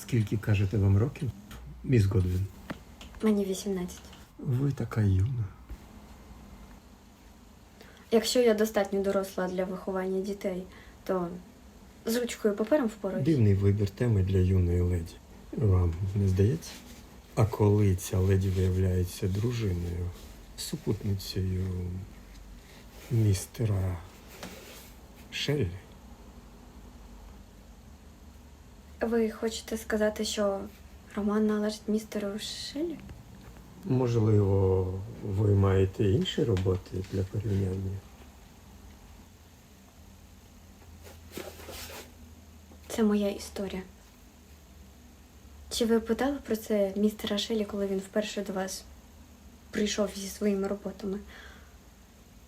Скільки кажете вам років? Міс Годвін. Мені 18. Ви така юна. Якщо я достатньо доросла для виховання дітей, то з ручкою папером впораюсь. Дивний вибір теми для юної леді. Вам не здається? А коли ця леді виявляється дружиною, супутницею містера Шеллі? Ви хочете сказати, що роман належить містеру Шеллі? Можливо, ви маєте інші роботи для порівняння? Це моя історія. Чи ви питали про це містера Шеллі, коли він вперше до вас прийшов зі своїми роботами?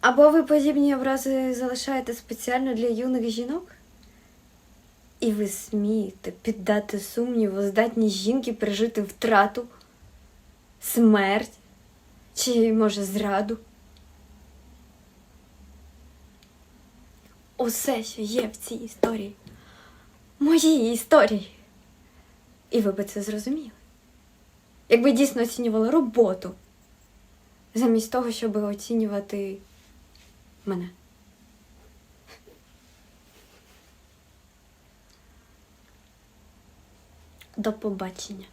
Або ви подібні образи залишаєте спеціально для юних жінок? І ви смієте піддати сумніву здатність жінки пережити втрату, смерть чи, може, зраду? Усе, що є в цій історії, моїй історії. І ви би це зрозуміли. Якби дійсно оцінювали роботу, замість того, щоб оцінювати мене. До побачення.